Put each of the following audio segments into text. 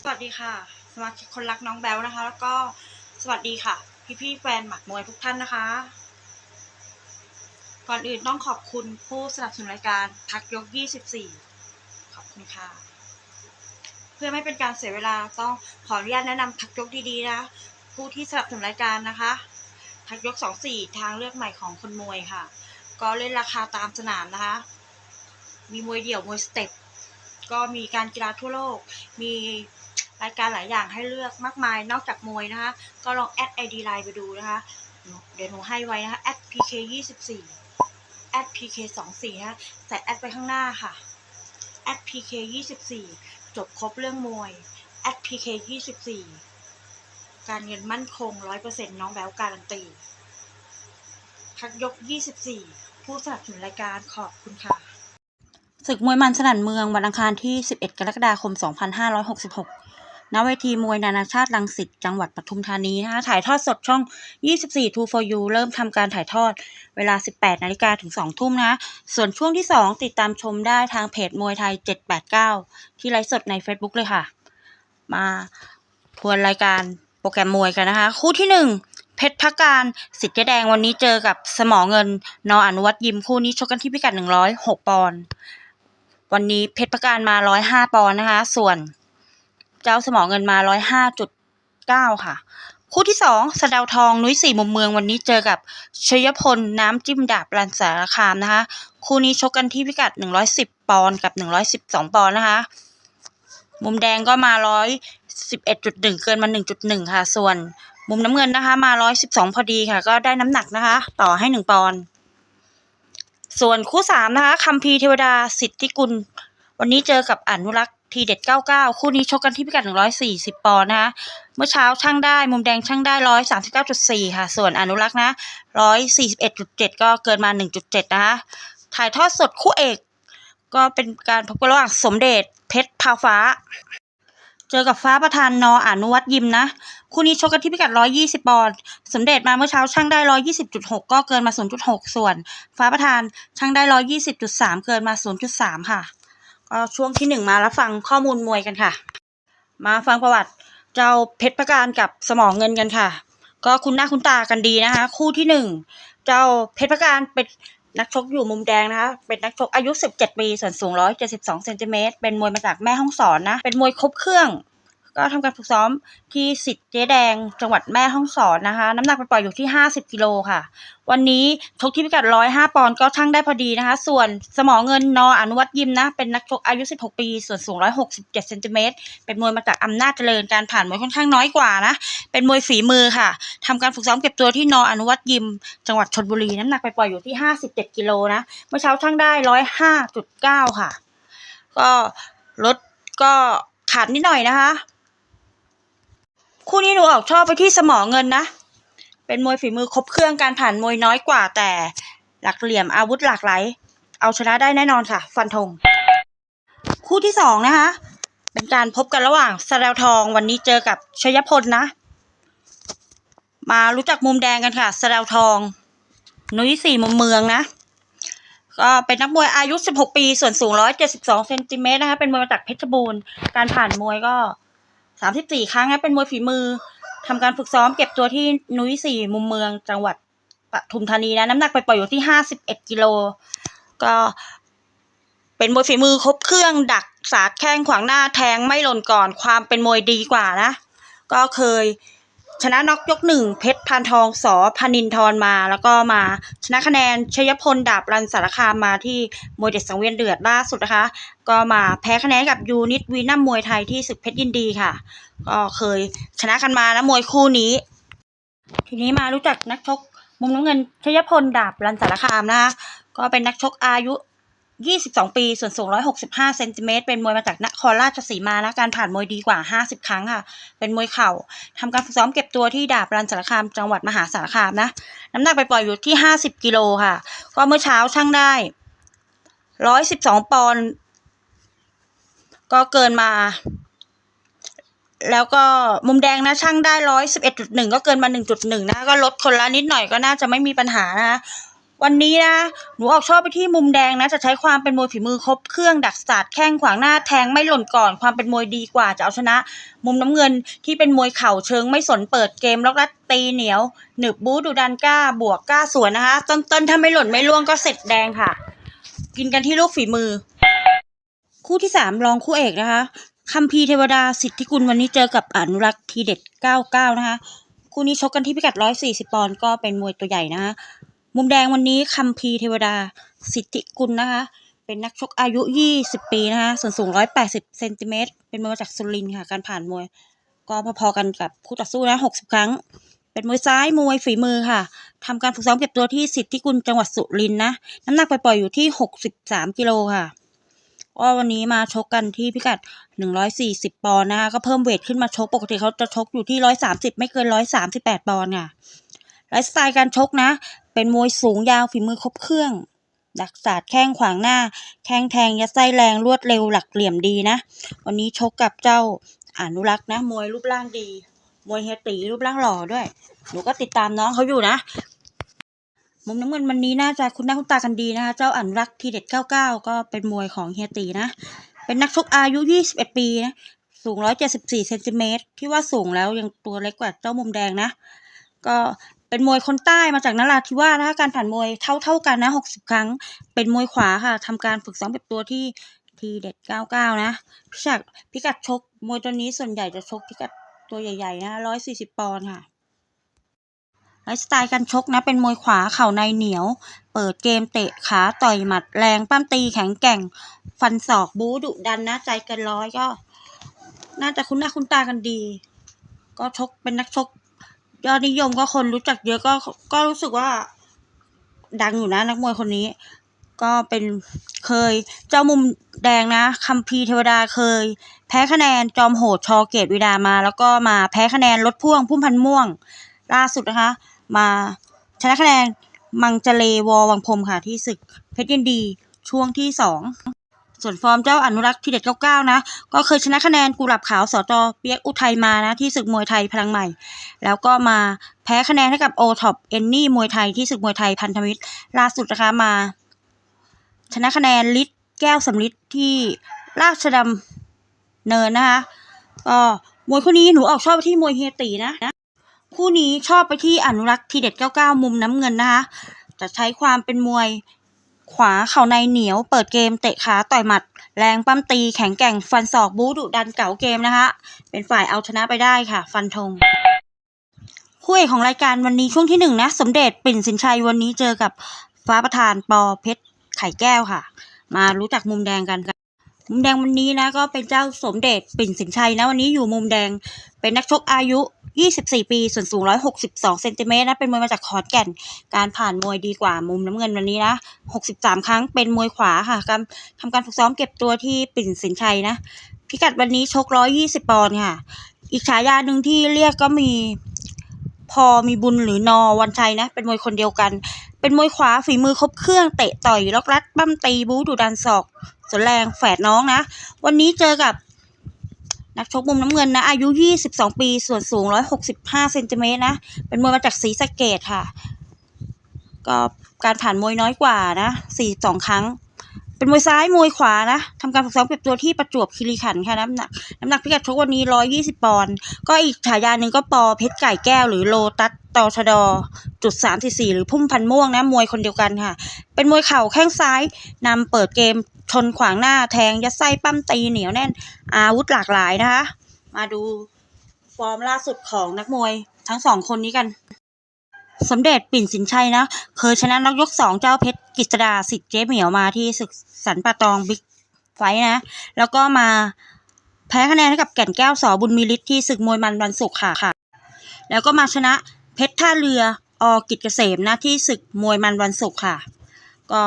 สวัสดีค่ะ สมาชิกคนรักน้องแบลนะคะ แล้วก็สวัสดีค่ะ พี่ๆแฟนหมัดมวยทุกท่านนะคะ ก่อนอื่นต้องขอบคุณผู้สนับสนุนรายการพักยก 24 ขอบคุณค่ะ เพื่อไม่เป็นการเสียเวลาต้องขออนุญาตแนะนำพักยกดีๆนะผู้ที่สนับสนุนรายการนะคะพักยก 24 ทางเลือกใหม่ของคนมวยค่ะ ก็เล่นราคาตามสนามนะคะ มีมวยเดี่ยวมวยสเต็ป ก็มีการกีฬาทั่วโลก มีรายการหลายอย่างให้เลือกมากมายนอกจากมวยนะคะ ก็ลองแอดไอดีไลน์ไปดูนะคะ เดี๋ยวหนูให้ไว้นะคะแอด pk 24แอด pk 24นะใส่แอดไปข้างหน้าค่ะแอด pk 24จบครบเรื่องมวยแอด pk 24การเงินมั่นคง 100%น้องแบวการันตีพักยก 24 ผู้สนับสนุนรายการขอบคุณค่ะ ศึกมวยมันสนั่นเมืองวันอังคารที่ 11 กรกฎาคม 2566 ณ เวทีมวยนานาชาติรังสิต จังหวัดปทุมธานีนะคะถ่ายทอดสดช่อง 24 2 for you เริ่มทำการถ่ายทอดเวลา 18 นาฬิกาถึง 2 ทุ่มนะ ส่วนช่วงที่ 2 ติดตามชมได้ทางเพจมวยไทย 789 ที่ไลฟ์สดใน Facebook เลยค่ะ มาทวนรายการโปรแกรมมวยกันนะคะ คู่ที่ 1เพชรพักการสิทธิ์แดงวันนี้เจอกับสมอเงิน นออนุวัตยิมคู่นี้ชกกันที่พิกัด 106 ปอนด์ วันนี้เพชรประการมา105ปอนด์นะคะ ส่วนเจ้าสมองเงินมา105.9ค่ะ คู่ที่2สะเดาวทองนุ้ยสี่มุมเมืองวันนี้เจอกับชยพลน้ำจิ้มดาบรันสารคามนะคะ คู่นี้ชกกันที่พิกัด110ปอนด์กับ112ปอนด์นะคะ มุมแดงก็มา111.1เกินมา1.1ค่ะ ส่วนมุมน้ำเงินนะคะ มา112พอดีค่ะ ก็ได้น้ำหนักนะคะ ต่อให้1ปอนด์ ส่วนคู่สามนะคะคัมพีเทวดาสิทธิกุล วันนี้เจอกับอนุรักษ์ทีเด็ด 99 คู่นี้ชกกันที่พิกัด 140 ปอนด์นะคะเมื่อเช้าช่างได้ มุมแดงช่างได้ 139.4 ค่ะ ส่วนอนุรักษ์นะ 141.7 ก็เกินมา 1.7 นะคะ ถ่ายทอดสดคู่เอก ก็เป็นการพบกันระหว่างสมเด็จเพชรพาวฟ้า เจอกับฟ้าประธานนออนุวัตยิมนะ คู่นี้ชกกันที่พิกัด 120 ปอนด์ สมเด็จมาเมื่อเช้าช่างได้ 120.6 ก็เกินมา 0.6 ส่วน ฟ้าประธานช่างได้ 120.3 เกินมา 0.3 ค่ะ ก็ช่วงที่หนึ่งมารับฟังข้อมูลมวยกันค่ะ มาฟังประวัติเจ้าเพชรประการกับสมองเงินกันค่ะ ก็คุณหน้าคุณตากันดีนะคะ คู่ที่หนึ่งเจ้าเพชรประการเป็นนักชกอยู่มุมแดงนะคะ เป็นนักชกอายุ 17 ปี ส่วนสูง 172 เซนติเมตร เป็นมวยมาจากแม่ฮ่องสอนนะ เป็นมวยครบเครื่อง ก็ทำการฝึกซ้อมที่สิทธิ์เจ๊แดงจังหวัดแม่ฮ่องสอนนะคะ น้ำหนักไปปล่อยอยู่ที่ 50กิโลค่ะ วันนี้ชกที่พิกัด 105 ปอนด์ก็ช่างได้พอดีนะคะ ส่วนสมอเงินนออนุวัตยิมนะ เป็นนักชกอายุ 16 ปี ส่วนสูง 167เซนติเมตรเป็นมวยมาจากอำนาจเจริญการผ่านมวยค่อนข้างน้อยกว่านะ เป็นมวยฝีมือค่ะทำการฝึกซ้อมเก็บตัวที่นออนุวัตยิม จังหวัดชลบุรีน้ำหนักไปปล่อยอยู่ที่ 57กิโลนะเมื่อเช้าช่างได้ 105.9 ค่ะ ก็ลดก็ขาดนิดหน่อยนะคะ คู่นี้หนูออกชอบไปที่สมอเงินนะ เป็นมวยฝีมือครบเครื่องการผ่านมวยน้อยกว่าแต่หลักเหลี่ยมอาวุธหลากหลาย เอาชนะได้แน่นอนค่ะ ฟันธง คู่ที่สองนะคะ เป็นการพบกันระหว่างสแลวทองวันนี้เจอกับชยพลนะ มารู้จักมุมแดงกันค่ะสแลวทอง นุ้ยสี่มุมเมืองนะ ก็เป็นนักมวยอายุ 16 ปี ส่วนสูง 172เซนติเมตรนะคะ เป็นมวยมาจากเพชรบูรณ์ การผ่านมวยก็ สามสิบสี่ครั้งนะเป็นมวยฝีมือทำการฝึกซ้อมเก็บตัวที่นุ้ยสี่มุมเมืองจังหวัดปทุมธานีนะ น้ำหนักไปปล่อยอยู่ที่ห้าสิบเอ็ดกิโลก็เป็นมวยฝีมือครบเครื่องดักสาดแข้งขวางหน้าแทงไม่หล่นก่อนความเป็นมวยดีกว่านะ ก็เคยชนะน็อกยกหนึ่งเพชร พานทองสอพานินทรมา แล้วก็มาชนะคะแนนชยพลดาบรันสารคามมาที่มวยเด็ดสังเวียนเดือดล่าสุดนะคะ ก็มาแพ้คะแนนกับยูนิตวีนัมมวยไทยที่ศึกเพชรยินดีค่ะ ก็เคยชนะกันมานะมวยคู่นี้ ทีนี้มารู้จักนักชกมุมน้ำเงินชยพลดาบรันสารคามนะคะก็เป็นนักชกอายุ 22 ปี ส่วนสูง 165 เซนติเมตร เป็นมวยมาจากนครราชสีมานะการผ่านมวยดีกว่า 50 ครั้งค่ะ เป็นมวยเข่าทำการฝึกซ้อมเก็บตัวที่ดาบรันสารคาม จังหวัดมหาสารคามนะ น้ำหนักไปปล่อยอยู่ที่ 50 กิโลค่ะ ก็เมื่อเช้าช่างได้ 112 ปอนด์ ก็เกินมา แล้วก็มุมแดงนะช่างได้ร้อยสิบเอ็ดจุดหนึ่งก็เกินมาหนึ่งจุดหนึ่งนะ ก็ลดคนละนิดหน่อยก็น่าจะไม่มีปัญหานะ วันนี้นะ หนูออกชอบไปที่มุมแดงนะ จะใช้ความเป็นมวยฝีมือครบเครื่องดักศาสตร์แข้งขวางหน้าแทงไม่หล่นก่อนความเป็นมวยดีกว่าจะเอาชนะ มุมน้ำเงินที่เป็นมวยเข่าเชิงไม่สนเปิดเกมล็อกรัดตีเหนียว หนึบบู๊ดูดันกล้า บวกกล้าสวนนะคะต้นๆถ้าไม่หล่นไม่ล่วงก็เสร็จแดงค่ะ กินกันที่ลูกฝีมือ คู่ที่สามรองคู่เอกนะคะคัมพีเทวดาสิทธิกุลวันนี้เจอกับอนุรักษ์ทีเด็ด 99 นะคะ คู่นี้ชกกันที่พิกัด 140 ปอนด์ก็เป็นมวยตัวใหญ่นะคะ มุมแดงวันนี้คัมพีเทวดา สิทธิกุลนะคะ เป็นนักชกอายุ 20 ปีนะคะส่วนสูง 180เซนติเมตรเป็นมวยมาจากสุรินทร์ค่ะ การผ่านมวย ก็พอๆกันกับคู่ต่อสู้นะ 60 ครั้ง เป็นมวยซ้ายมวยฝีมือค่ะทำการฝึกซ้อมเก็บตัวที่สิทธิกุลจังหวัดสุรินทร์นะ น้ำหนักปล่อยๆอยู่ที่ 63 กิโลค่ะก็วันนี้มาชกกันที่พิกัด 140 ปอนด์นะคะก็เพิ่มเวทขึ้นมาชก ปกติเขาจะชกอยู่ที่ 130 ไม่เกิน 138 ปอนด์ค่ะไลฟ์สไตล์การชกนะ เป็นมวยสูงยาวฝีมือครบเครื่อง ดักศาสตร์แข้งขวางหน้า แข้งแทงยัดไส้แรงรวดเร็วหลักเหลี่ยมดีนะ วันนี้ชกกับเจ้าอนุรักษ์นะ มวยรูปร่างดี มวยเฮตีรูปร่างหล่อด้วย หนูก็ติดตามน้องเขาอยู่นะ มุมน้ำเงินวันนี้น่าจะคุ้นหน้าคุ้นตากันดีนะคะ เจ้าอนุรักษ์ทีเด็ด 99 ก็เป็นมวยของเฮตีนะ เป็นนักชกอายุ 21 ปีนะสูง 174 เซนติเมตร ที่ว่าสูงแล้วยังตัวเล็กกว่าเจ้ามุมแดงนะ ก็ เป็นมวยคนใต้มาจากนราธิวาสนะคะการผ่านมวยเท่าเท่ากันนะ60ครั้ง เป็นมวยขวาค่ะทำการฝึกซ้อมแบบตัวที่ทีเด็ด99นะพิกัดพิกัดชกมวยตัวนี้ส่วนใหญ่จะชกพิกัดตัวใหญ่ๆนะ140ปอนด์ค่ะไลฟ์สไตล์การชกนะเป็นมวยขวาเข่าในเหนียว เปิดเกมเตะขาต่อยหมัดแรงปั้มตีแข็งแกร่ง ฟันศอกบู๊ดุดันนะใจเกินร้อยก็ น่าจะคุ้นหน้าคุ้นตากันดี ก็ชกเป็นนักชก ยอดนิยมก็คนรู้จักเยอะก็ก็รู้สึกว่า ดังอยู่นะนักมวยคนนี้ ก็เป็นเคยเจ้ามุมแดงนะคัมพีเทวดาเคย แพ้คะแนนจอมโหดชอเกตวิดามา แล้วก็มาแพ้คะแนนลดพ่วงพุ่มพันม่วง ล่าสุดนะคะ มาชนะคะแนนมังเจเลวอวังพรมค่ะที่ศึกเพชรยินดีช่วงที่สอง ส่วนฟอร์มเจ้าอนุรักษ์ทีเด็ด99นะ ก็เคยชนะคะแนนกุหลาบขาวสอจอเปียกอุทัยมานะ ที่ศึกมวยไทยพลังใหม่ แล้วก็มาแพ้คะแนนให้กับโอท็อปเอนนี่มวยไทยที่ศึกมวยไทยพันธมิตรล่าสุดนะคะมา ชนะคะแนนลิศแก้วสำลิดที่ราชดำเนินนะคะก็มวยคู่นี้หนูออกชอบไปที่มวยเฮตีนะคู่นี้ชอบไปที่อนุรักษ์ทีเด็ด99มุมน้ำเงินนะคะจะใช้ความเป็นมวย ขวาเข่าในเหนียว เปิดเกมเตะขาต่อยหมัด แรงปั้มตีแข็งแกร่งฟันศอกบู๊ดุดันเก่าเกมนะคะ เป็นฝ่ายเอาชนะไปได้ค่ะ ฟันธงคู่เอกของรายการวันนี้ช่วงที่หนึ่งนะ สมเด็จปิ่นสินชัยวันนี้เจอกับฟ้าประธานปอเพชรไข่แก้วค่ะ มารู้จักมุมแดงกัน มุมแดงวันนี้นะก็เป็นเจ้าสมเด็จปิ่นสินชัยนะวันนี้อยู่มุมแดงเป็นนักชกอายุ 24 ปีส่วนสูง 162 เซนติเมตรนะเป็นมวยมาจากขอนแก่น การผ่านมวยดีกว่ามุมน้ำเงินวันนี้นะ 63 ครั้งเป็นมวยขวาค่ะการทำการฝึกซ้อมเก็บตัวที่ปิ่นสินชัยนะ พิกัดวันนี้ชก 120 ปอนด์ค่ะ อีกฉายาหนึ่งที่เรียกก็มีพอมีบุญหรือนอวันชัยนะ เป็นมวยคนเดียวกัน เป็นมวยขวาฝีมือครบเครื่องเตะต่อยล็อกรัดปั้มตีบู๊ดุดันศอก สนแรงแฝดน้องนะ วันนี้เจอกับนักชกมุมน้ำเงินนะ อายุ 22 ปี ส่วนสูง 165 เซนติเมตรนะ เป็นมวยมาจากศรีสะเกดค่ะ ก็การผ่านมวยน้อยกว่านะ 42 ครั้ง เป็นมวยซ้ายมวยขวานะทำการฝึกซ้อมเก็บตัวที่ประจวบคีรีขันธ์ค่ะน้ำหนักน้ำหนักพิกัดชกวันนี้120ปอนด์ก็อีกฉายาหนึ่งก็ปอเพชรไก่แก้วหรือโลตัสตอชดอจุด344หรือพุ่มพันม่วงนะมวยคนเดียวกันค่ะ เป็นมวยเข่าแข้งซ้ายนำเปิดเกมชนขวางหน้าแทงยัดไส้ปั้มตีเหนียวแน่น อาวุธหลากหลายนะคะ มาดูฟอร์มล่าสุดของนักมวยทั้งสองคนนี้กัน สมเด็จปิ่นสินชัยนะเคยชนะนักยกสองเจ้าเพชรกฤษดาสิทธิ์เจ๊เหมียวมาที่ศึกสันปะตองบิ๊กไฟนะ แล้วก็มาแพ้คะแนนให้กับแก่นแก้วสอบุญมีฤทธิ์ที่ศึกมวยมันวันศุกร์ค่ะค่ะ แล้วก็มาชนะเพชรท่าเรืออกิจเกษมนะที่ศึกมวยมันวันศุกร์ค่ะ ก็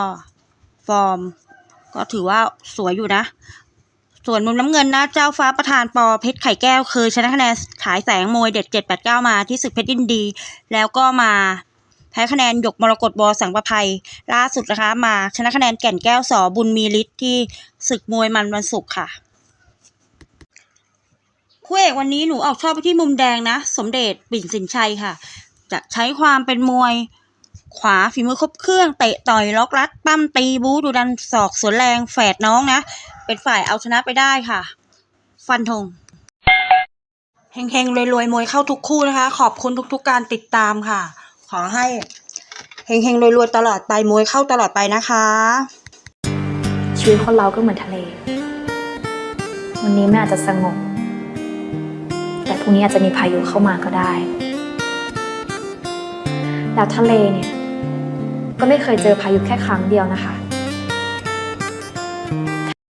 ฟอร์ม ก็ถือว่าสวยอยู่นะ ส่วนมุมน้ำเงินนะเจ้าฟ้าประธานปอเพชรไข่แก้วเคยชนะคะแนนขายแสงมวยเด็ดเจ็ดแปดเก้ามาที่ศึกเพชรยินดี แล้วก็มาแพ้คะแนนหยกมรกตบอสังประภัย ล่าสุดนะคะ มาชนะคะแนนแก่นแก้วสอบุญมีฤทธิ์ที่ศึกมวยมันวันศุกร์ค่ะคู่เอกวันนี้หนูออกชอบไปที่มุมแดงนะ สมเด็จปิ่นสินชัยค่ะ จะใช้ความเป็นมวยขวาฝีมือครบเครื่องเตะต่อยล็อกรัดปั้มตีบูดูดันศอกสวนแรงแฝดน้องนะ เป็นฝ่ายเอาชนะไปได้ค่ะ ฟันธงเฮงๆรวยๆมวยเข้าทุกคู่นะคะ ขอบคุณทุกๆ การติดตามค่ะ ขอให้เฮงๆรวยๆตลอดไปมวยเข้าตลอดไปนะคะ ชีวิตคนเราก็เหมือนทะเล วันนี้มันอาจจะสงบ แต่พรุ่งนี้อาจจะมีพายุเข้ามาก็ได้ แล้วทะเลเนี่ย ก็ไม่เคยเจอพายุแค่ครั้งเดียวนะคะ